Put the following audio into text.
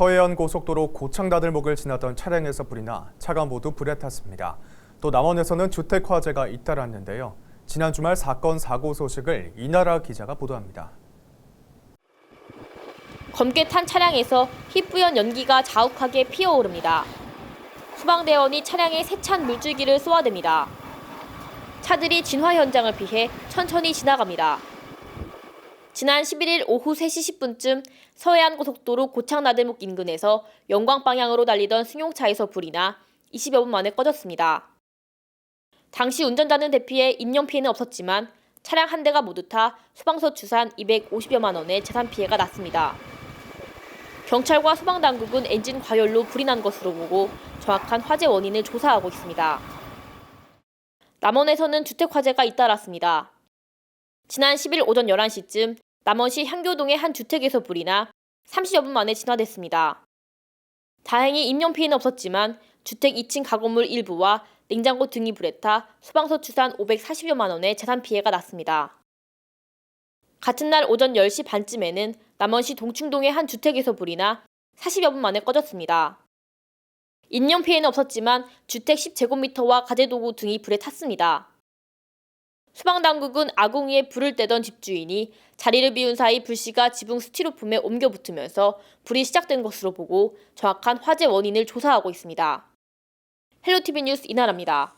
서해안 고속도로 고창다들목을 지나던 차량에서 불이 나 차가 모두 불에 탔습니다. 또 남원에서는 주택 화재가 잇따랐는데요. 지난 주말 사건 사고 소식을 이나라 기자가 보도합니다. 검게 탄 차량에서 희뿌연 연기가 자욱하게 피어오릅니다. 소방대원이 차량에 세찬 물줄기를 쏘아댑니다. 차들이 진화 현장을 피해 천천히 지나갑니다. 지난 11일 오후 3시 10분쯤 서해안 고속도로 고창나들목 인근에서 영광 방향으로 달리던 승용차에서 불이 나 20여 분 만에 꺼졌습니다. 당시 운전자는 대피해 인명 피해는 없었지만 차량 한 대가 모두 타 소방서 추산 250여만 원의 재산 피해가 났습니다. 경찰과 소방당국은 엔진 과열로 불이 난 것으로 보고 정확한 화재 원인을 조사하고 있습니다. 남원에서는 주택 화재가 잇따랐습니다. 지난 10일 오전 11시쯤 남원시 향교동의 한 주택에서 불이 나 30여 분 만에 진화됐습니다. 다행히 인명 피해는 없었지만 주택 2층 가건물 일부와 냉장고 등이 불에 타 소방서 추산 540여만 원의 재산 피해가 났습니다. 같은 날 오전 10시 반쯤에는 남원시 동충동의 한 주택에서 불이 나 40여 분 만에 꺼졌습니다. 인명 피해는 없었지만 주택 10제곱미터와 가재도구 등이 불에 탔습니다. 소방당국은 아궁이에 불을 떼던 집주인이 자리를 비운 사이 불씨가 지붕 스티로폼에 옮겨 붙으면서 불이 시작된 것으로 보고 정확한 화재 원인을 조사하고 있습니다. 헬로티비 뉴스 이나라입니다.